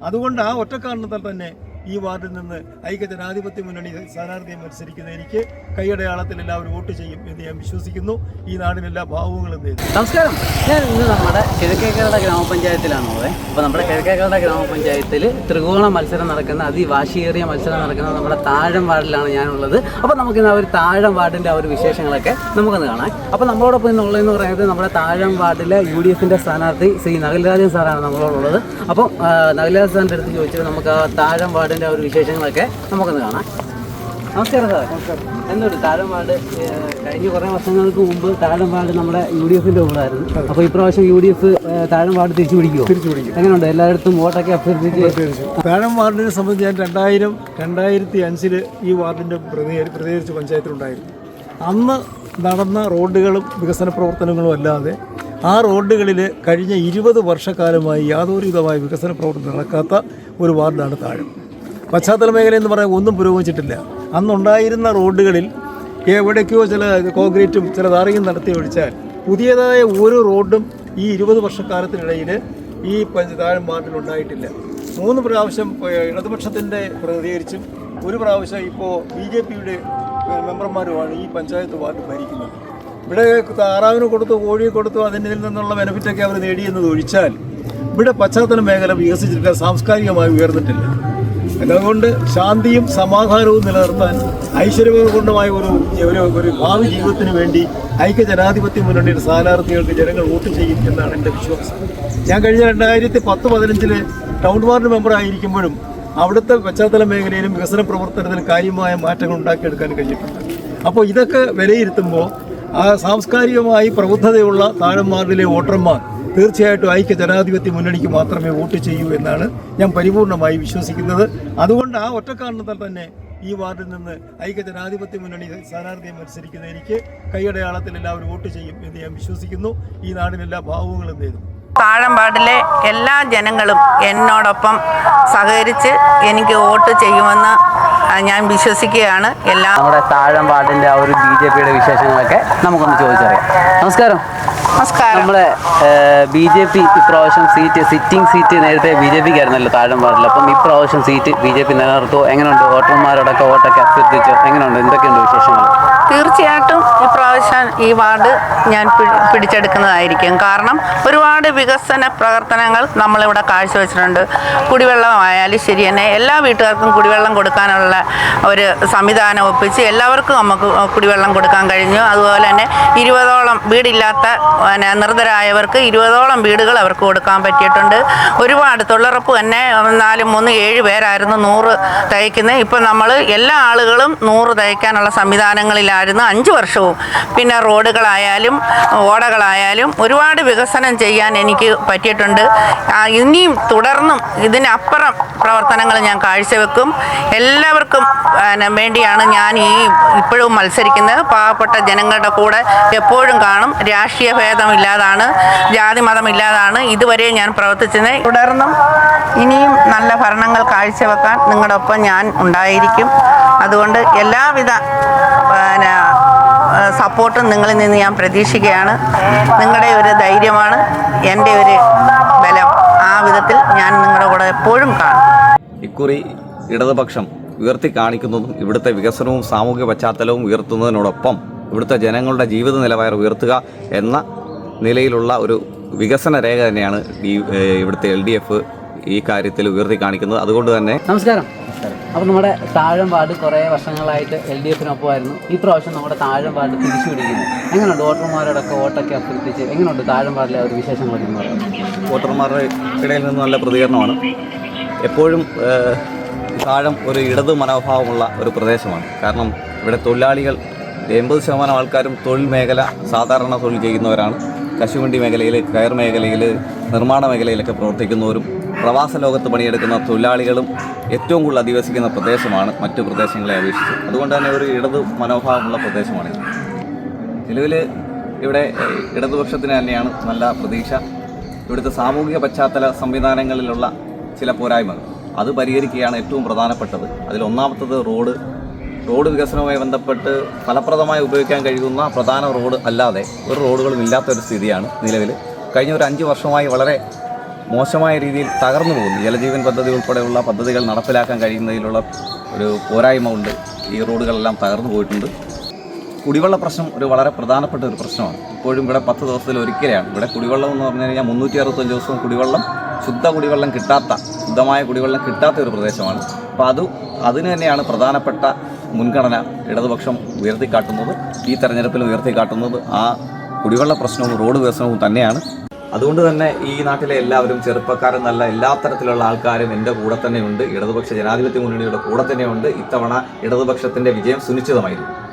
അതുകൊണ്ട് ആ ഒറ്റക്കാരണത്താൽ തന്നെ ഈ വാർഡിൽ നിന്ന് ഐക്യജനാധിപത്യ മുന്നണി സ്ഥാനാർത്ഥിയെ മത്സരിക്കുന്ന എനിക്ക് കൈയടയാളത്തിൽ എല്ലാവരും വോട്ട് ചെയ്യും എന്ന് ഞാൻ വിശ്വസിക്കുന്നു. ഈ നാടിനെല്ലാ ഭാവങ്ങളും നേരിടും. നമസ്കാരം. ഞാൻ ഇന്ന് നമ്മുടെ കിഴക്കേക്കരുടെ ഗ്രാമപഞ്ചായത്തിലാണ് പോയത് അപ്പോൾ നമ്മുടെ കിഴക്കേക്കരയുടെ ഗ്രാമപഞ്ചായത്തിൽ ത്രികോണ മത്സരം നടക്കുന്ന അതിവാശിയേറിയ മത്സരം നടക്കുന്ന നമ്മുടെ താഴം വാർഡിലാണ് ഞാനുള്ളത്. അപ്പോൾ നമുക്കിന്ന് ആ ഒരു താഴം വാർഡിന്റെ ആ ഒരു വിശേഷങ്ങളൊക്കെ നമുക്കൊന്ന് കാണാം. അപ്പോൾ നമ്മളോടൊപ്പം ഇന്നുള്ളതെന്ന് പറയുന്നത് നമ്മുടെ താഴം വാർഡിലെ യു ഡി എഫിന്റെ സ്ഥാനാർത്ഥി ശ്രീ നഗൽരാജൻ സാറാണ് നമ്മളോടുള്ളത്. അപ്പോൾ നഗൽരാജൻ സാറിന്റെ അടുത്ത് ചോദിച്ചത് നമുക്ക് ആ താഴം ആ ഒരു വിശേഷങ്ങളൊക്കെ നമുക്കൊന്ന് കാണാം. നമസ്കാരം സാർ എന്നൊരു താഴം കഴിഞ്ഞ കുറേ വർഷങ്ങൾക്ക് മുമ്പ് താഴം നമ്മുടെ യു ഡി എഫിന്റെ കൂടായിരുന്നു അപ്പോൾ ഇപ്രാവശ്യം യു ഡി എഫ് താഴംപാട് തിരിച്ചു പിടിക്കുമോ തിരിച്ചു പിടിക്കും. എങ്ങനെയുണ്ട് എല്ലായിടത്തും വോട്ടൊക്കെ അഭ്യർത്ഥിച്ച് താഴംപാടിനെ വാർഡിനെ സംബന്ധിച്ച് ഞാൻ രണ്ടായിരം രണ്ടായിരത്തി അഞ്ചിൽ ഈ വാർഡിന്റെ പ്രതികരി പ്രതികരിച്ച് പഞ്ചായത്തിലുണ്ടായിരുന്നു. അന്ന് നടന്ന റോഡുകളും വികസന പ്രവർത്തനങ്ങളും അല്ലാതെ ആ റോഡുകളിൽ കഴിഞ്ഞ ഇരുപത് വർഷക്കാലമായി യാതൊരുവിധമായ വികസന പ്രവർത്തനം നടക്കാത്ത ഒരു വാർഡാണ് താഴം പശ്ചാത്തല മേഖല എന്ന് പറയാൻ ഒന്നും പുരോഗമിച്ചിട്ടില്ല. അന്നുണ്ടായിരുന്ന റോഡുകളിൽ എവിടേക്കോ ചില കോൺക്രീറ്റും ചില താറിയും നടത്തി ഒഴിച്ചാൽ പുതിയതായ ഒരു റോഡും ഈ ഇരുപത് വർഷക്കാലത്തിനിടയിൽ ഈ താഴെ മാർട്ടിൽ ഉണ്ടായിട്ടില്ല. മൂന്ന് പ്രാവശ്യം ഇടതുപക്ഷത്തിന്റെ പ്രതികരിച്ചും ഒരു പ്രാവശ്യം ഇപ്പോൾ ബി ജെ പിയുടെ മെമ്പർമാരുമാണ് ഈ പഞ്ചായത്ത് വാർഡ് ഭരിക്കുന്നത്. ഇവിടെ താറാവിന് കൊടുത്തു കോഴിയെ കൊടുത്തു അതിന്റെ നിന്നുള്ള ബെനിഫിറ്റൊക്കെ അവർ നേടിയെന്നത് ഒഴിച്ചാൽ ഇവിടെ പശ്ചാത്തല മേഖല വികസിച്ചിട്ടില്ല സാംസ്കാരികമായി ഉയർന്നിട്ടില്ല. അതുകൊണ്ട് ശാന്തിയും സമാധാനവും നിലനിർത്താൻ ഐശ്വര്യപൂർണമായ ഒരു ഒരു ഒരു ഭാവി ജീവിതത്തിന് വേണ്ടി ഐക്യ ജനാധിപത്യ മുന്നണിയുടെ സ്ഥാനാർത്ഥികൾക്ക് ജനങ്ങൾ വോട്ട് ചെയ്യും എന്നാണ് എന്റെ വിശ്വാസം. ഞാൻ കഴിഞ്ഞ രണ്ടായിരത്തി പത്ത് പതിനഞ്ചിൽ ടൗൺ വാർഡ് മെമ്പറായിരിക്കുമ്പോഴും അവിടുത്തെ പശ്ചാത്തല മേഖലയിലും വികസന പ്രവർത്തനത്തിലും കാര്യമായ മാറ്റങ്ങൾ ഉണ്ടാക്കിയെടുക്കാൻ കഴിഞ്ഞിട്ടുണ്ട്. അപ്പോൾ ഇതൊക്കെ വിലയിരുത്തുമ്പോൾ ആ സാംസ്കാരികമായി പ്രബുദ്ധതയുള്ള താഴം വോട്ടർമാർ തീർച്ചയായിട്ടും ഐക്യ ജനാധിപത്യ മുന്നണിക്ക് മാത്രമേ വോട്ട് ചെയ്യൂ എന്നാണ് ഞാൻ പരിപൂർണമായി വിശ്വസിക്കുന്നത്. അതുകൊണ്ട് ആ ഒറ്റ കാരണത്താൽ തന്നെ ഈ വാർഡിൽ നിന്ന് ഐക്യ ജനാധിപത്യ മുന്നണി സ്ഥാനാർത്ഥിയെ മത്സരിക്കുന്ന എനിക്ക് കൈയടയാളത്തിൽ എല്ലാവരും വോട്ട് ചെയ്യും എന്ന് ഞാൻ വിശ്വസിക്കുന്നു. ഈ നാടിനെല്ലാ ഭാവങ്ങളും നേരുന്നു താഴമ്പാടിലെ എല്ലാ ജനങ്ങളും എന്നോടൊപ്പം സഹകരിച്ച് എനിക്ക് വോട്ട് ചെയ്യുമെന്ന് ഞാൻ വിശ്വസിക്കുകയാണ്. എല്ലാ നമ്മുടെ താഴം വാർഡിന്റെ ആ ഒരു ബി ജെ പിയുടെ വിശേഷങ്ങളൊക്കെ നമുക്കൊന്ന് ചോദിച്ചറിയാം. നമസ്കാരം. നമസ്കാരം. നമ്മുടെ ബി ജെ പി ഇപ്രാവശ്യം സീറ്റ് സിറ്റിംഗ് സീറ്റ് നേരത്തെ ബി ജെ പിക്ക് ആയിരുന്നല്ലോ താഴം പാടില്ല അപ്പം ഇപ്രാവശ്യം സീറ്റ് ബി ജെ പി നിലനിർത്തുമോ എങ്ങനെയുണ്ട്? വോട്ടർമാരോടൊക്കെ വോട്ടൊക്കെ അഭ്യർത്ഥിച്ചോ? എങ്ങനെയുണ്ട്? എന്തൊക്കെയുണ്ട് വിശേഷങ്ങൾ തീർച്ചയായിട്ടും ഇപ്രാവശ്യം ഈ വാർഡ് ഞാൻ പിടിച്ചെടുക്കുന്നതായിരിക്കും. കാരണം ഒരുപാട് വികസന പ്രവർത്തനങ്ങൾ നമ്മളിവിടെ കാഴ്ചവെച്ചിട്ടുണ്ട്. കുടിവെള്ളമായാലും ശരി തന്നെ എല്ലാ വീട്ടുകാർക്കും കുടിവെള്ളം കൊടുക്കാനുള്ള ഒരു സംവിധാനം ഒപ്പിച്ച് എല്ലാവർക്കും നമുക്ക് കുടിവെള്ളം കൊടുക്കാൻ കഴിഞ്ഞു. അതുപോലെ തന്നെ ഇരുപതോളം വീടില്ലാത്ത പിന്നെ നിർദ്ധരായവർക്ക് ഇരുപതോളം വീടുകൾ അവർക്ക് കൊടുക്കാൻ പറ്റിയിട്ടുണ്ട്. ഒരുപാട് തൊഴിലുറപ്പ് തന്നെ നാല് മൂന്ന് ഏഴ് പേരായിരുന്നു നൂറ് തയ്ക്കുന്നത്. ഇപ്പം നമ്മൾ എല്ലാ ആളുകളും നൂറ് തയ്ക്കാനുള്ള സംവിധാനങ്ങളിലായിരുന്നു. അഞ്ച് വർഷവും പിന്നെ റോഡുകളായാലും ഓടകളായാലും ഒരുപാട് വികസനം ചെയ്യാൻ എനിക്ക് പറ്റിയിട്ടുണ്ട്. ഇനിയും തുടർന്നും ഇതിനപ്പുറം പ്രവർത്തനങ്ങൾ ഞാൻ കാഴ്ചവെക്കും. എല്ലാവർക്കും വേണ്ടിയാണ് ഞാൻ ഈ ഇപ്പോഴും മത്സരിക്കുന്നത്. പാവപ്പെട്ട ജനങ്ങളുടെ കൂടെ എപ്പോഴും കാണും. രാഷ്ട്രീയ ഭേദമില്ലാതാണ് ജാതി മതമില്ലാതാണ്. ഇതുവരെ ഞാൻ പ്രവർത്തിച്ചത് തുടർന്നും ഇനിയും നല്ല ഭരണങ്ങൾ കാഴ്ചവെക്കാൻ നിങ്ങളുടെ ഒപ്പം ഞാൻ ഉണ്ടായിരിക്കും. അതുകൊണ്ട് എല്ലാവിധ പിന്നെ സപ്പോർട്ടും നിങ്ങളിൽ നിന്ന് ഞാൻ പ്രതീക്ഷിക്കുകയാണ്. നിങ്ങളുടെ ഒരു ധൈര്യമാണ് എന്റെ ഒരു ബലം. ആ വിധത്തിൽ ഞാൻ നിങ്ങളുടെ കൂടെ എപ്പോഴും കാണും. ഇക്കുറി ഇടതുപക്ഷം ഉയർത്തി കാണിക്കുന്നതും ഇവിടുത്തെ വികസനവും സാമൂഹിക പശ്ചാത്തലവും ഉയർത്തുന്നതിനോടൊപ്പം ഇവിടുത്തെ ജനങ്ങളുടെ ജീവിത നിലവാരം ഉയർത്തുക എന്ന നിലയിലുള്ള ഒരു വികസന രേഖ തന്നെയാണ് ഇവിടുത്തെ എൽ ഡി എഫ് ഈ കാര്യത്തിൽ ഉയർത്തി കാണിക്കുന്നത്. അതുകൊണ്ട് തന്നെ നമസ്കാരം. അപ്പോൾ നമ്മുടെ താഴം വാർഡ് കുറേ വർഷങ്ങളായിട്ട് എൽ ഡി എഫിനൊപ്പമായിരുന്നു. ഈ പ്രാവശ്യം നമ്മുടെ താഴം വാർഡ് തിരിച്ചു പിടിക്കുന്നു എങ്ങനെയുണ്ട് വോട്ടർമാരോടൊക്കെ വോട്ടൊക്കെ അഭ്യർത്ഥിച്ച് എങ്ങനെയുണ്ട് താഴം വാർഡിലെ ആ ഒരു വിശേഷങ്ങളൊക്കെ എന്ന് പറയുന്നത് വോട്ടർമാരുടെ ഇടയിൽ നിന്ന് നല്ല പ്രതികരണമാണ്. എപ്പോഴും താഴം ഒരു ഇടതു മനോഭാവമുള്ള ഒരു പ്രദേശമാണ്. കാരണം ഇവിടെ തൊഴിലാളികൾ എൺപത് ശതമാനം ആൾക്കാരും തൊഴിൽ മേഖല സാധാരണ തൊഴിൽ ചെയ്യുന്നവരാണ്. കശുവണ്ടി മേഖലയിൽ കയർ മേഖലയിൽ നിർമ്മാണ മേഖലയിലൊക്കെ പ്രവർത്തിക്കുന്നവരും പ്രവാസ ലോകത്ത് പണിയെടുക്കുന്ന തൊഴിലാളികളും ഏറ്റവും കൂടുതൽ അധിവസിക്കുന്ന പ്രദേശമാണ് മറ്റു പ്രദേശങ്ങളെ അപേക്ഷിച്ച്. അതുകൊണ്ട് തന്നെ ഒരു ഇടത് മനോഭാവമുള്ള പ്രദേശമാണിത് നിലവിൽ ഇവിടെ ഇടതുപക്ഷത്തിന് തന്നെയാണ് നല്ല പ്രതീക്ഷ. ഇവിടുത്തെ സാമൂഹിക പശ്ചാത്തല സംവിധാനങ്ങളിലുള്ള ചില പോരായ്മകൾ. അത് പരിഹരിക്കുകയാണ് ഏറ്റവും പ്രധാനപ്പെട്ടത്. അതിൽ ഒന്നാമത്തത് റോഡ്. റോഡ് വികസനവുമായി ബന്ധപ്പെട്ട് ഫലപ്രദമായി ഉപയോഗിക്കാൻ കഴിയുന്ന പ്രധാന റോഡ് അല്ലാതെ ഒരു റോഡുകളും ഇല്ലാത്തൊരു സ്ഥിതിയാണ് നിലവിൽ. കഴിഞ്ഞ ഒരു അഞ്ച് വർഷമായി വളരെ മോശമായ രീതിയിൽ തകർന്നു പോകുന്നു. ജലജീവൻ പദ്ധതി ഉൾപ്പെടെയുള്ള പദ്ധതികൾ നടപ്പിലാക്കാൻ കഴിയുന്നതിലുള്ള ഒരു പോരായ്മ ഉണ്ട് ഈ റോഡുകളെല്ലാം തകർന്നു പോയിട്ടുണ്ട്. കുടിവെള്ള പ്രശ്നം ഒരു വളരെ പ്രധാനപ്പെട്ട ഒരു പ്രശ്നമാണ്. ഇപ്പോഴും ഇവിടെ പത്ത് ദിവസത്തിൽ ഒരിക്കലാണ് ഇവിടെ കുടിവെള്ളം എന്ന് പറഞ്ഞു കഴിഞ്ഞാൽ മുന്നൂറ്റി അറുപത്തഞ്ച് ദിവസവും കുടിവെള്ളം ശുദ്ധ കുടിവെള്ളം കിട്ടാത്ത ശുദ്ധമായ കുടിവെള്ളം കിട്ടാത്ത ഒരു പ്രദേശമാണ്. അപ്പോൾ അത് അതിന് തന്നെയാണ് പ്രധാനപ്പെട്ട മുൻഗണന ഇടതുപക്ഷം ഉയർത്തിക്കാട്ടുന്നത്. ഈ തെരഞ്ഞെടുപ്പിൽ ഉയർത്തിക്കാട്ടുന്നത് ആ കുടിവെള്ള പ്രശ്നവും റോഡ് വികസനവും തന്നെയാണ്. അതുകൊണ്ട് തന്നെ ഈ നാട്ടിലെ എല്ലാവരും ചെറുപ്പക്കാരെന്നല്ല എല്ലാ തരത്തിലുള്ള ആൾക്കാരും എന്റെ കൂടെ തന്നെയുണ്ട് ഇടതുപക്ഷ ജനാധിപത്യ മുന്നണിയുടെ കൂടെ തന്നെയുണ്ട് ഇത്തവണ ഇടതുപക്ഷത്തിന്റെ വിജയം സുനിശ്ചിതമായിരുന്നു